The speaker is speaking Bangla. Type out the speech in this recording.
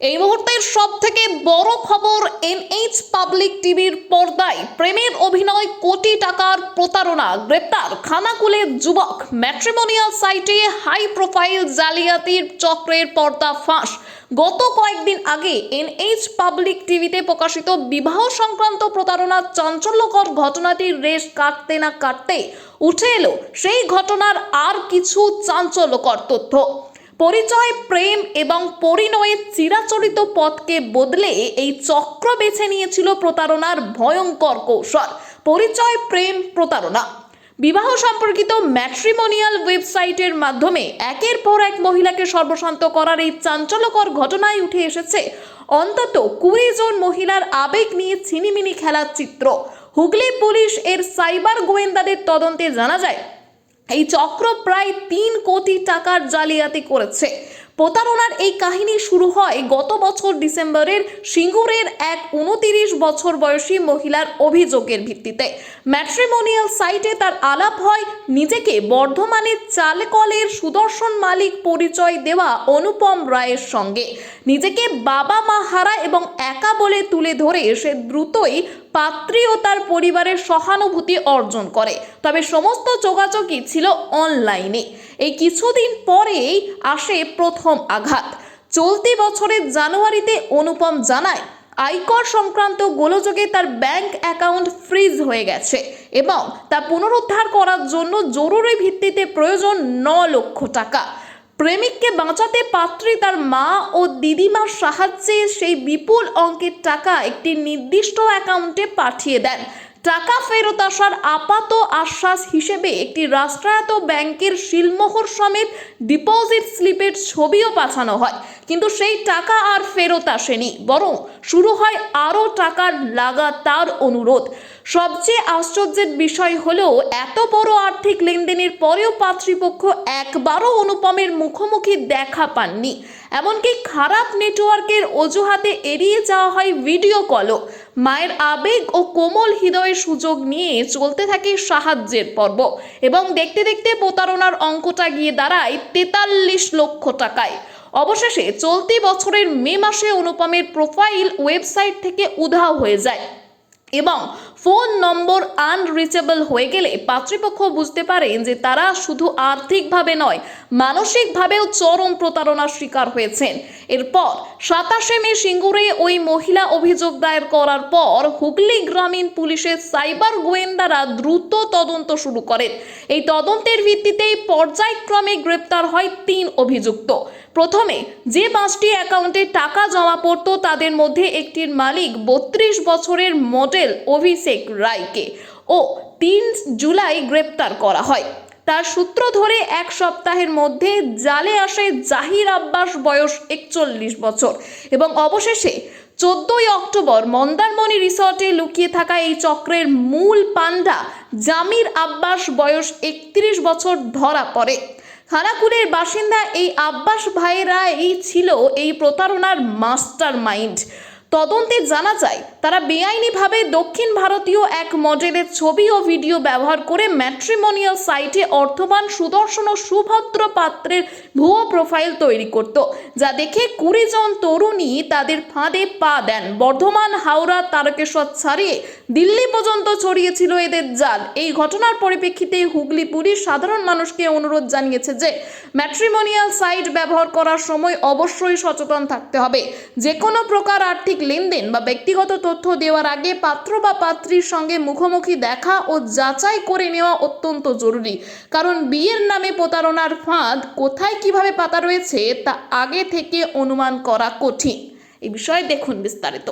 এই মুহূর্তের সব থেকে বড় খবর এনএইচ পাবলিক টিভির পর্দায়। প্রেমের অভিনয় কোটি টাকার প্রতারণা, গ্রেপ্তার খানাকুলের যুবক। ম্যাট্রিমোনিয়াল সাইটে হাই প্রোফাইল জালিয়াতির চক্রের পর্দা ফাঁস গত কয়েকদিন আগে এনএইচ পাবলিক টিভিতে প্রকাশিত বিবাহ সংক্রান্ত প্রতারণার চাঞ্চল্যকর ঘটনাটির রেশ কাটতে না কাটতে উঠে এলো। সেই ঘটনার আর কিছু চাঞ্চল্যকর তথ্য। পরিচয়, প্রেম এবং পরিণয়ের চিরাচরিত পথকে বদলে এই চক্র বেছে নিয়েছিল প্রতারণার ভয়ঙ্কর কৌশল। পরিচয়, প্রেম, প্রতারণা। বিবাহ সম্পর্কিত ম্যাট্রিমোনিয়াল ওয়েবসাইটের মাধ্যমে একের পর এক মহিলাকে সর্বশান্ত করার এই চাঞ্চল্যকর ঘটনায় উঠে এসেছে অন্তত কুড়ি জন মহিলার আবেগ নিয়ে ছিনিমিনি খেলার চিত্র। হুগলি পুলিশ এর সাইবার গোয়েন্দাদের তদন্তে জানা যায় এই চক্র প্রায় তিন কোটি টাকার জালিয়াতি করেছে। প্রতারণার এই কাহিনী শুরু হয় গত বছর ডিসেম্বরের সিঙ্গুরের এক উনতিরিশ বছর বয়সী মহিলার অভিযোগের ভিত্তিতে। ম্যাট্রিমোনিয়াল সাইটে তার আলাপ হয় নিজেকে বর্ধমানের চালকলের সুদর্শন মালিক পরিচয় দেওয়া অনুপম রায়ের সঙ্গে। নিজেকে বাবা মা হারা এবং একা বলে তুলে ধরে সে দ্রুতই পাত্রী ও তার পরিবারের সহানুভূতি অর্জন করে। তবে সমস্ত যোগাযোগই ছিল অনলাইনে। এই কিছুদিন পরেই আসে প্রথম আঘাত। চলতি বছরের জানুয়ারিতে অনুপম জানায়, আয়কর সংক্রান্ত গোলযোগে তার ব্যাংক অ্যাকাউন্ট ফ্রিজ হয়ে গেছে এবং তা পুনরুদ্ধার করার জন্য জরুরি ভিত্তিতে প্রয়োজন ন লক্ষ টাকা। প্রেমিককে বাঁচাতে পাত্রী তার মা ও দিদিমার সাহায্যে সেই বিপুল অঙ্কের টাকা একটি নির্দিষ্ট অ্যাকাউন্টে পাঠিয়ে দেন। টাকা ফেরত আসার আপাত আশ্বাস হিসেবে একটি রাষ্ট্রায়ত্ত ব্যাংকের শিলমোহর সমেত ডিপোজিট স্লিপের ছবিও পাঠানো হয়। কিন্তু সেই টাকা আর ফেরত আসেনি, বরং শুরু হয় আরও টাকার লাগাতার অনুরোধ। সবচেয়ে আশ্চর্যের বিষয় হলেও এত বড় আর্থিক লেনদেনের পরেও পাত্রীপক্ষ একবারও অনুপমের মুখোমুখি দেখা পাননি। এমনকি খারাপ নেটওয়ার্কের অজুহাতে এড়িয়ে যাওয়া হয় ভিডিও কলও। মায়ের আবেগ ও কোমল হৃদয়ের সুযোগ নিয়ে চলতে থাকে সাহায্যের পর্ব এবং দেখতে দেখতে প্রতারণার অঙ্কটা গিয়ে দাঁড়ায় তেতাল্লিশ লক্ষ টাকায়। অবশেষে চলতি বছরের মে মাসে অনুপমের প্রোফাইল ওয়েবসাইট থেকে উধাও হয়ে যায় এবং ফোন নম্বর আনরিচেবল হয়ে গেলে পাত্রীপক্ষ বুঝতে পারেন যে তারা শুধু আর্থিকভাবে নয়, মানসিকভাবেও চরম প্রতারণার শিকার হয়েছেন। এরপর সাতাশে মে সিঙ্গুরে ওই মহিলা অভিযোগ দায়ের করার পর হুগলি গ্রামীণ পুলিশের সাইবার গোয়েন্দারা দ্রুত তদন্ত শুরু করেন। এই তদন্তের ভিত্তিতেই পর্যায়ক্রমে গ্রেপ্তার হয় তিন অভিযুক্ত। প্রথমে যে পাঁচটি অ্যাকাউন্টে টাকা জমা পড়তো তাদের মধ্যে একটির মালিক বত্রিশ বছরের মডেল অভিষেক রায়কে ও তিন জুলাই গ্রেপ্তার করা হয়। তার সূত্র ধরে এক সপ্তাহের মধ্যে জালে আসে জাহির আব্বাস বয়স একচল্লিশ বছর এবং অবশেষে চোদ্দই অক্টোবর মন্দারমণি রিসর্টে লুকিয়ে থাকা এই চক্রের মূল পান্ডা জামির আব্বাস বয়স একত্রিশ বছর ধরা পড়ে। খানাকুলের বাসিন্দা এই আব্বাস ভাইয়েরাই ছিল এই প্রতারণার মাস্টার মাইন্ড তদন্তে জানা যায়, তারা বেআইনিভাবে দক্ষিণ ভারতীয় এক মডেলের ছবি ও ভিডিও ব্যবহার করে ম্যাট্রিমোনিয়াল সাইটে অর্থবান সুদর্শন ও সুভদ্র পাত্রের ভুয়ো প্রোফাইল তৈরি করত, যা দেখে কুড়ি জন তরুণী তাদের ফাঁদে পা দেন। বর্ধমান, হাওড়া, তারকেশ্বর ছাড়িয়ে দিল্লি পর্যন্ত ছড়িয়েছিল এদের জাল। এই ঘটনার পরিপ্রেক্ষিতে হুগলি পুলিশ সাধারণ মানুষকে অনুরোধ জানিয়েছে যে, ম্যাট্রিমোনিয়াল সাইট ব্যবহার করার সময় অবশ্যই সচেতন থাকতে হবে। যে কোনো প্রকার আর্থিক লেনদেন বা ব্যক্তিগত তথ্য দেওয়ার আগে পাত্র বা পাত্রীর সঙ্গে মুখোমুখি দেখা ও যাচাই করে নেওয়া অত্যন্ত জরুরি। কারণ বিয়ের নামে প্রতারণার ফাঁদ কোথায় কীভাবে পাতা রয়েছে তা আগে থেকে অনুমান করা কঠিন। এই বিষয়ে দেখুন বিস্তারিত।